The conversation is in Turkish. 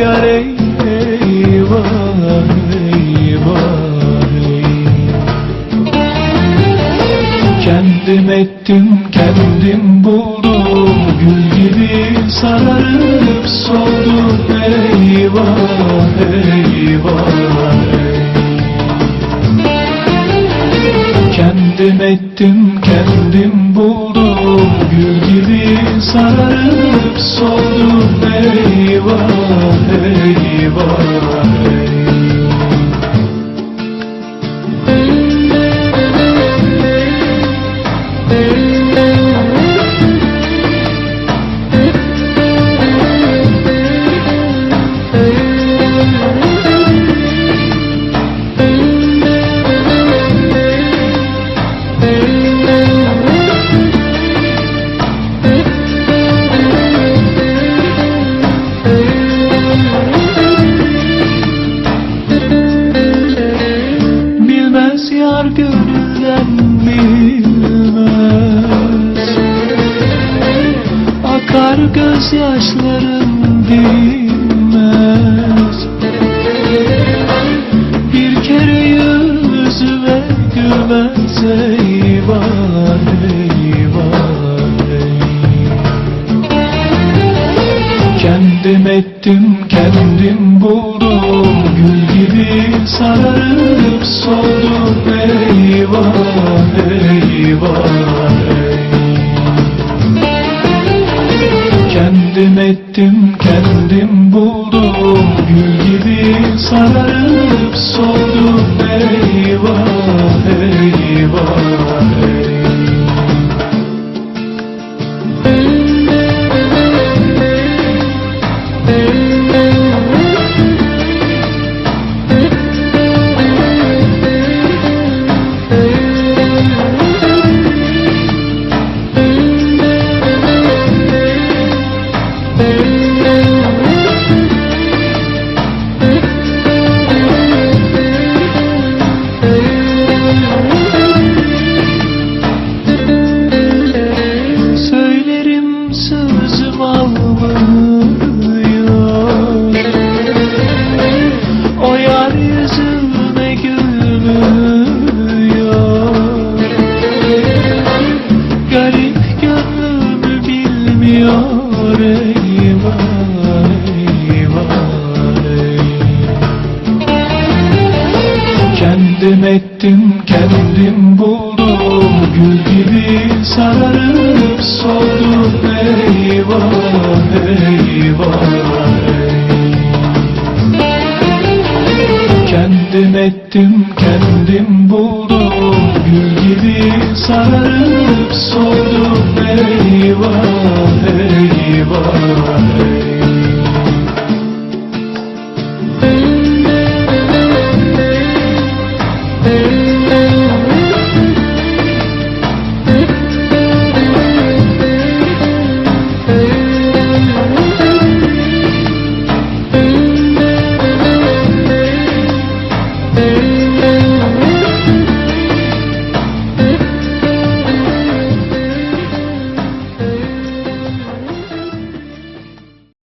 yar eyvah eyvah eyvah. Kendim ettim kendim buldum. Gül gibi sararıp soldum. Eyvah eyvah. Kendim ettim kendim buldum. Gül gibi sararıp soldum. Eyvah eyvah yar gönülden bilmez. Akar gözyaşlarım bilmez. Bir kere yüzüme gülmez eyvah eyvah. Kendim ettim kendim buldum Gül gibi sararıp soldum Eyvah eyvah Kendim ettim kendim buldum Gül gibi sararıp Eyvah eyvah Kendim ettim kendim buldum. Gül gibi sararıp soldum Eyvah eyvah Kendim ettim kendim buldum. Gül gibi sararıp soldum eyvah